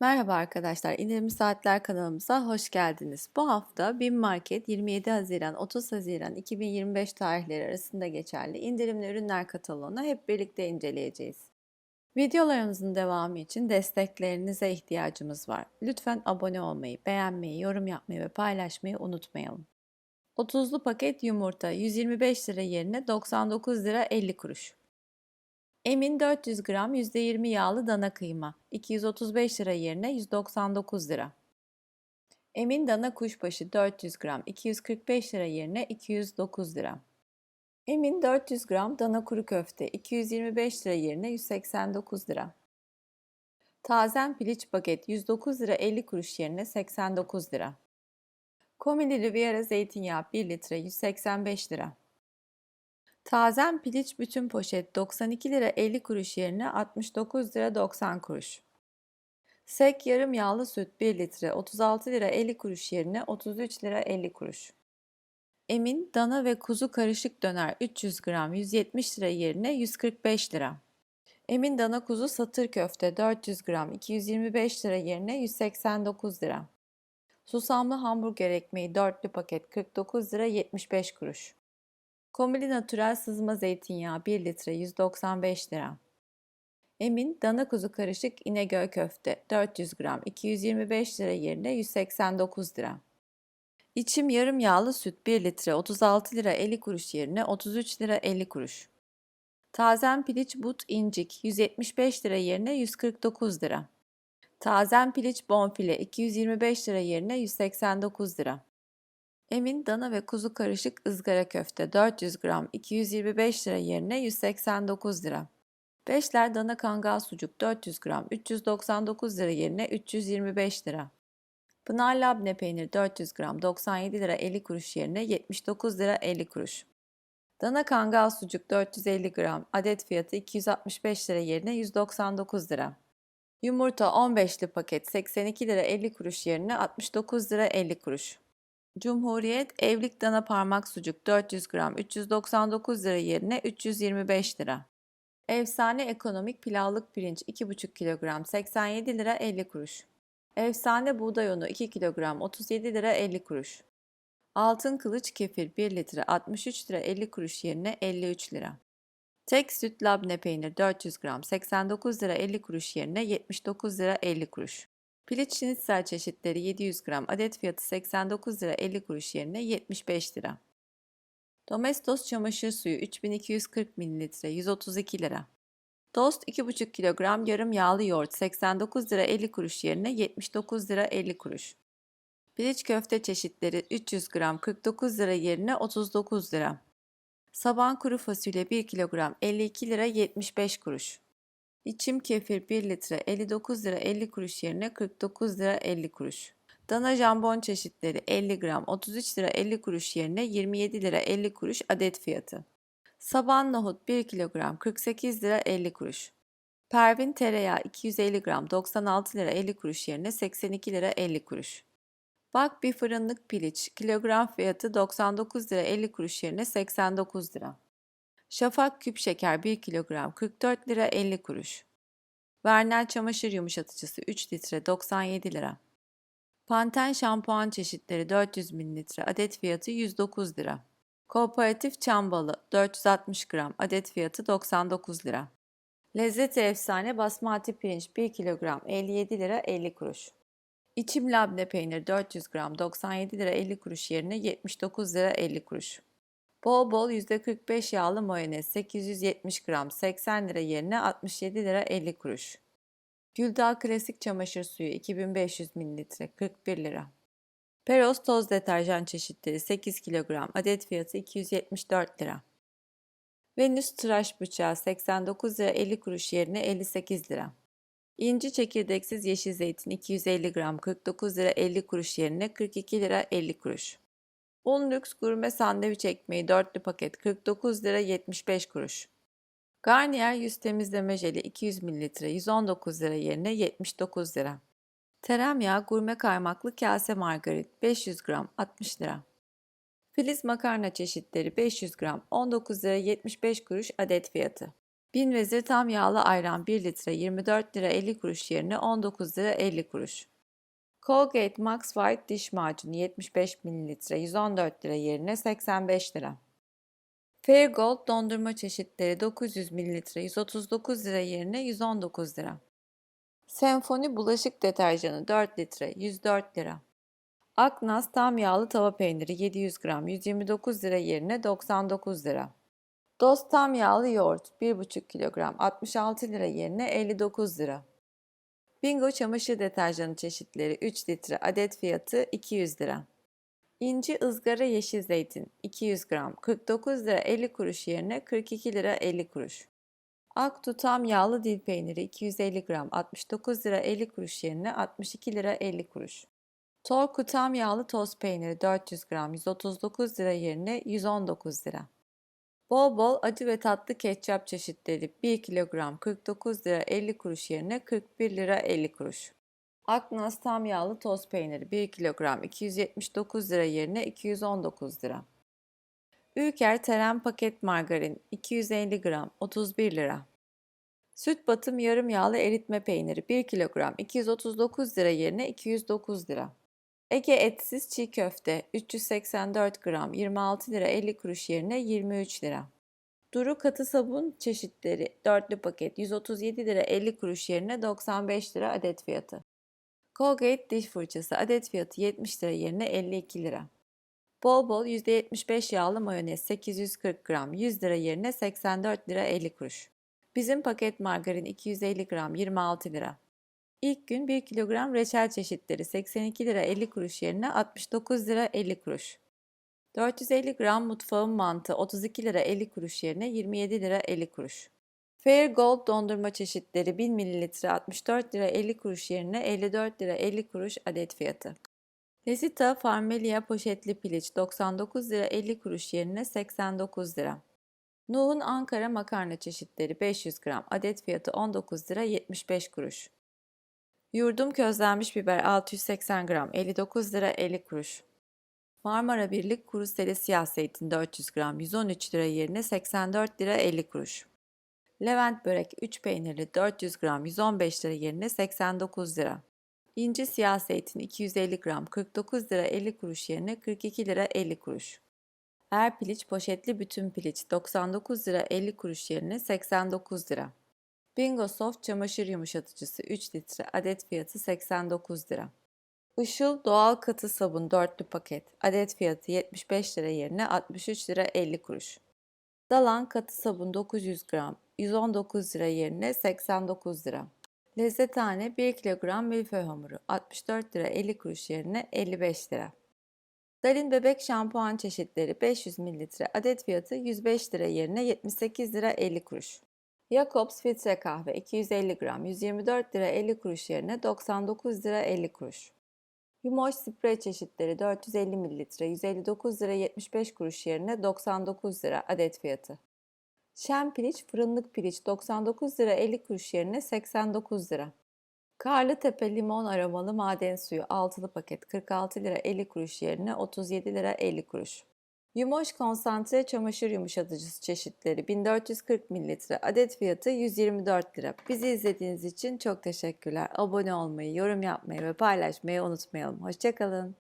Merhaba arkadaşlar, İndirimli Saatler kanalımıza hoş geldiniz. Bu hafta BİM Market 27 Haziran 30 Haziran 2025 tarihleri arasında geçerli indirimli ürünler kataloğunu hep birlikte inceleyeceğiz. Videolarımızın devamı için desteklerinize ihtiyacımız var. Lütfen abone olmayı, beğenmeyi, yorum yapmayı ve paylaşmayı unutmayalım. 30'lu paket yumurta 125 lira yerine 99 lira 50 kuruş. Emin 400 gram %20 yağlı dana kıyma 235 lira yerine 199 lira. Emin dana kuşbaşı 400 gram 245 lira yerine 209 lira. Emin 400 gram dana kuru köfte 225 lira yerine 189 lira. Tazen piliç paket 109 lira 50 kuruş yerine 89 lira. Komili Riviera zeytinyağı 1 litre 185 lira. Tazen piliç bütün poşet 92 lira 50 kuruş yerine 69 lira 90 kuruş. Sek yarım yağlı süt 1 litre 36 lira 50 kuruş yerine 33 lira 50 kuruş. Emin dana ve kuzu karışık döner 300 gram 170 lira yerine 145 lira. Emin dana kuzu satır köfte 400 gram 225 lira yerine 189 lira. Susamlı hamburger ekmeği dörtlü paket 49 lira 75 kuruş. Komili Natürel sızma zeytinyağı 1 litre 195 lira. Emin dana kuzu karışık İnegöl köfte 400 gram 225 lira yerine 189 lira. İçim yarım yağlı süt 1 litre 36 lira 50 kuruş yerine 33 lira 50 kuruş. Tazen piliç but incik 175 lira yerine 149 lira. Tazen piliç bonfile 225 lira yerine 189 lira. Emin dana ve kuzu karışık ızgara köfte 400 gram 225 lira yerine 189 lira. Beşler dana kangal sucuk 400 gram 399 lira yerine 325 lira. Pınar labne peynir 400 gram 97 lira 50 kuruş yerine 79 lira 50 kuruş. Dana kangal sucuk 450 gram adet fiyatı 265 lira yerine 199 lira. Yumurta 15'li paket 82 lira 50 kuruş yerine 69 lira 50 kuruş. Cumhuriyet evlilik dana parmak sucuk 400 gram 399 lira yerine 325 lira. Efsane ekonomik pilavlık pirinç 2,5 kilogram 87 lira 50 kuruş. Efsane buğday unu 2 kilogram 37 lira 50 kuruş. Altın kılıç kefir 1 litre 63 lira 50 kuruş yerine 53 lira. Tek süt labne peynir 400 gram 89 lira 50 kuruş yerine 79 lira 50 kuruş. Piliç şinitsel çeşitleri 700 gram adet fiyatı 89 lira 50 kuruş yerine 75 lira. Domestos çamaşır suyu 3240 ml 132 lira. Tost 2,5 kilogram yarım yağlı yoğurt 89 lira 50 kuruş yerine 79 lira 50 kuruş. Piliç köfte çeşitleri 300 gram 49 lira yerine 39 lira. Saban kuru fasulye 1 kilogram 52 lira 75 kuruş. İçim kefir 1 litre 59 lira 50 kuruş yerine 49 lira 50 kuruş. Dana jambon çeşitleri 50 gram 33 lira 50 kuruş yerine 27 lira 50 kuruş adet fiyatı. Saban nohut 1 kilogram 48 lira 50 kuruş. Pervin tereyağı 250 gram 96 lira 50 kuruş yerine 82 lira 50 kuruş. Bak bir fırınlık piliç kilogram fiyatı 99 lira 50 kuruş yerine 89 lira. Şafak küp şeker 1 kilogram 44 lira 50 kuruş. Vernel çamaşır yumuşatıcısı 3 litre 97 lira. Panten şampuan çeşitleri 400 ml adet fiyatı 109 lira. Kooperatif çam balı 460 gram adet fiyatı 99 lira. Lezzeti efsane basmati pirinç 1 kilogram 57 lira 50 kuruş. İçim labne peynir 400 gram 97 lira 50 kuruş yerine 79 lira 50 kuruş. Bol bol %45 yağlı mayonez 870 gram 80 lira yerine 67 lira 50 kuruş. Güldağ klasik çamaşır suyu 2500 ml 41 lira. Peros toz deterjan çeşitleri 8 kilogram adet fiyatı 274 lira. Venüs tıraş bıçağı 89 lira 50 kuruş yerine 58 lira. İnci çekirdeksiz yeşil zeytin 250 gram 49 lira 50 kuruş yerine 42 lira 50 kuruş. Un lüks gurme sandviç ekmeği dörtlü paket 49 lira 75 kuruş. Garnier yüz temizleme jeli 200 ml 119 lira yerine 79 lira. Tereyağı gurme kaymaklı kase margarin 500 gram 60 lira. Filiz makarna çeşitleri 500 gram 19 lira 75 kuruş adet fiyatı. Bin vezir tam yağlı ayran 1 litre 24 lira 50 kuruş yerine 19 lira 50 kuruş. Colgate Max White diş macunu 75 mililitre 114 lira yerine 85 lira. Fairgold dondurma çeşitleri 900 mililitre 139 lira yerine 119 lira. Senfoni bulaşık deterjanı 4 litre 104 lira. Aknas tam yağlı tava peyniri 700 gram 129 lira yerine 99 lira. Dost tam yağlı yoğurt 1,5 kilogram 66 lira yerine 59 lira. Bingo çamaşır deterjanı çeşitleri 3 litre adet fiyatı 200 lira. İnci ızgara yeşil zeytin 200 gram 49 lira 50 kuruş yerine 42 lira 50 kuruş. Aktu tam yağlı dil peyniri 250 gram 69 lira 50 kuruş yerine 62 lira 50 kuruş. Torku tam yağlı toz peyniri 400 gram 139 lira yerine 119 lira. Bol bol acı ve tatlı ketçap çeşitleri 1 kilogram 49 lira 50 kuruş yerine 41 lira 50 kuruş. Aknas tam yağlı toz peyniri 1 kilogram 279 lira yerine 219 lira. Ülker terem paket margarin 250 gram 31 lira. Süt batım yarım yağlı eritme peyniri 1 kilogram 239 lira yerine 209 lira. Ege etsiz çiğ köfte 384 gram 26 lira 50 kuruş yerine 23 lira. Duru katı sabun çeşitleri dörtlü paket 137 lira 50 kuruş yerine 95 lira adet fiyatı. Colgate diş fırçası adet fiyatı 70 lira yerine 52 lira. Bol bol %75 yağlı mayonez 840 gram 100 lira yerine 84 lira 50 kuruş. Bizim paket margarin 250 gram 26 lira. İlk gün 1 kilogram reçel çeşitleri 82 lira 50 kuruş yerine 69 lira 50 kuruş. 450 gram mutfağın mantı 32 lira 50 kuruş yerine 27 lira 50 kuruş. Fair Gold dondurma çeşitleri 1000 mililitre 64 lira 50 kuruş yerine 54 lira 50 kuruş adet fiyatı. Lesita Farmelia poşetli piliç 99 lira 50 kuruş yerine 89 lira. Nuh'un Ankara makarna çeşitleri 500 gram adet fiyatı 19 lira 75 kuruş. Yurdum közlenmiş biber 680 gram 59 lira 50 kuruş. Marmara Birlik kuru sele siyah zeytin 400 gram 113 lira yerine 84 lira 50 kuruş. Levent börek 3 peynirli 400 gram 115 lira yerine 89 lira. İnci siyah zeytin 250 gram 49 lira 50 kuruş yerine 42 lira 50 kuruş. Er piliç poşetli bütün piliç 99 lira 50 kuruş yerine 89 lira. Bingo Soft çamaşır yumuşatıcısı 3 litre adet fiyatı 89 lira. Işıl doğal katı sabun dörtlü paket adet fiyatı 75 lira yerine 63 lira 50 kuruş. Dalan katı sabun 900 gram 119 lira yerine 89 lira. Lezzethane 1 kilogram milföy hamuru 64 lira 50 kuruş yerine 55 lira. Dalin bebek şampuan çeşitleri 500 mililitre adet fiyatı 105 lira yerine 78 lira 50 kuruş. Jacobs filtre kahve 250 gram 124 lira 50 kuruş yerine 99 lira 50 kuruş. Yumoş sprey çeşitleri 450 mililitre 159 lira 75 kuruş yerine 99 lira adet fiyatı. Şen piliç fırınlık piliç 99 lira 50 kuruş yerine 89 lira. Karlıtepe limon aromalı maden suyu altılı paket 46 lira 50 kuruş yerine 37 lira 50 kuruş. Yumoş konsantre çamaşır yumuşatıcısı çeşitleri 1440 mililitre adet fiyatı 124 lira. Bizi izlediğiniz için çok teşekkürler. Abone olmayı, yorum yapmayı ve paylaşmayı unutmayalım. Hoşçakalın.